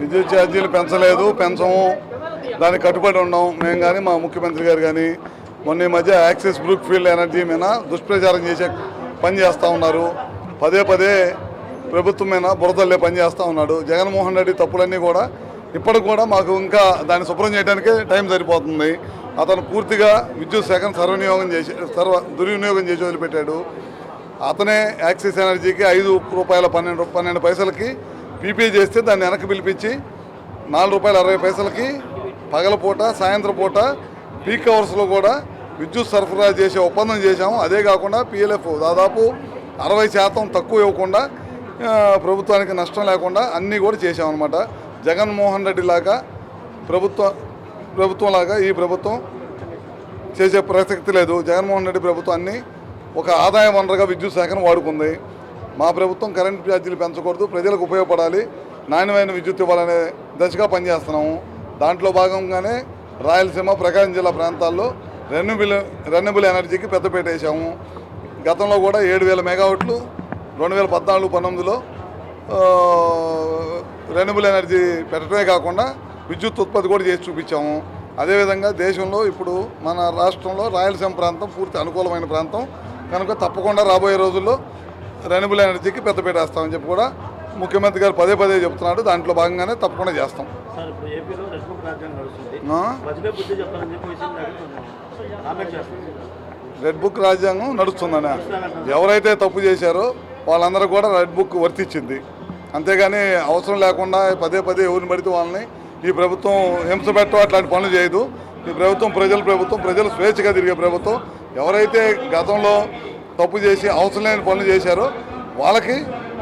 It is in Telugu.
విద్యుత్ ఛార్జీలు పెంచలేదు పెంచము. దానికి కట్టుబడి ఉన్నాం. మేము కానీ మా ముఖ్యమంత్రి గారు కానీ మొన్న ఈ మధ్య యాక్సిస్ బ్రూక్ ఫీల్డ్ ఎనర్జీ మీద దుష్ప్రచారం చేసే పని చేస్తూ ఉన్నారు. పదే పదే ప్రభుత్వం మీద బురదల్లే పని చేస్తూ ఉన్నాడు. జగన్మోహన్ రెడ్డి తప్పులన్నీ కూడా ఇప్పటికి కూడా మాకు ఇంకా దాన్ని శుభ్రం చేయడానికే టైం సరిపోతుంది. అతను పూర్తిగా విద్యుత్ శాఖను సర్వనియోగం చేసి సర్వ దుర్వినియోగం చేసి వదిలిపెట్టాడు. అతనే యాక్సిస్ ఎనర్జీకి ఐదు రూపాయల పన్నెండు పన్నెండు పైసలకి పీపీ చేస్తే దాన్ని వెనక్కి పిలిపించి నాలుగు రూపాయల అరవై పైసలకి పగలపూట సాయంత్రం పూట పీక్ అవర్స్లో కూడా విద్యుత్ సరఫరా చేసే ఒప్పందం చేశాము. అదే కాకుండా పిఎల్ఎఫ్ దాదాపు అరవై శాతం తక్కువ ఇవ్వకుండా ప్రభుత్వానికి నష్టం లేకుండా అన్నీ కూడా చేశామన్నమాట. జగన్మోహన్ రెడ్డి లాగా ప్రభుత్వ ప్రభుత్వం లాగా ఈ ప్రభుత్వం చేసే ప్రసక్తి లేదు. జగన్మోహన్ రెడ్డి ప్రభుత్వాన్ని ఒక ఆదాయ వనరుగా విద్యుత్ శాఖను వాడుకుంది. మా ప్రభుత్వం కరెంట్ ఛార్జీలు పెంచకూడదు ప్రజలకు ఉపయోగపడాలి నాణ్యమైన విద్యుత్ ఇవ్వాలనే దశగా పనిచేస్తున్నాము. దాంట్లో భాగంగానే రాయలసీమ ప్రకాశం జిల్లా ప్రాంతాల్లో రెన్యూబుల్ రెన్యూబుల్ ఎనర్జీకి పెద్దపేట వేసాము. గతంలో కూడా ఏడు వేల మెగావాట్లు రెండు వేల పద్నాలుగు పంతొమ్మిదిలో రెన్యూబుల్ ఎనర్జీ పెట్టడమే కాకుండా విద్యుత్ ఉత్పత్తి కూడా చేసి చూపించాము. అదేవిధంగా దేశంలో ఇప్పుడు మన రాష్ట్రంలో రాయలసీమ ప్రాంతం పూర్తి అనుకూలమైన ప్రాంతం. కనుక తప్పకుండా రాబోయే రోజుల్లో రెన్యూబుల్ ఎనర్జీకి పెద్దపేట వేస్తామని చెప్పి కూడా ముఖ్యమంత్రి గారు పదే పదే చెప్తున్నాడు దాంట్లో భాగంగానే తప్పకుండా చేస్తాం. రెడ్ బుక్ రాజ్యాంగం నడుస్తుందనే. ఎవరైతే తప్పు చేశారో వాళ్ళందరూ కూడా రెడ్ బుక్ వర్తించింది. అంతేగాని అవసరం లేకుండా పదే పదే ఎవరిని పడితే వాళ్ళని ఈ ప్రభుత్వం హింస పెట్టో అట్లాంటి పనులు చేయదు. ఈ ప్రభుత్వం ప్రజల ప్రభుత్వం ప్రజలు స్వేచ్ఛగా తిరిగే ప్రభుత్వం. ఎవరైతే గతంలో తప్పు చేసి అవసరం లేని పనులు చేశారో వాళ్ళకి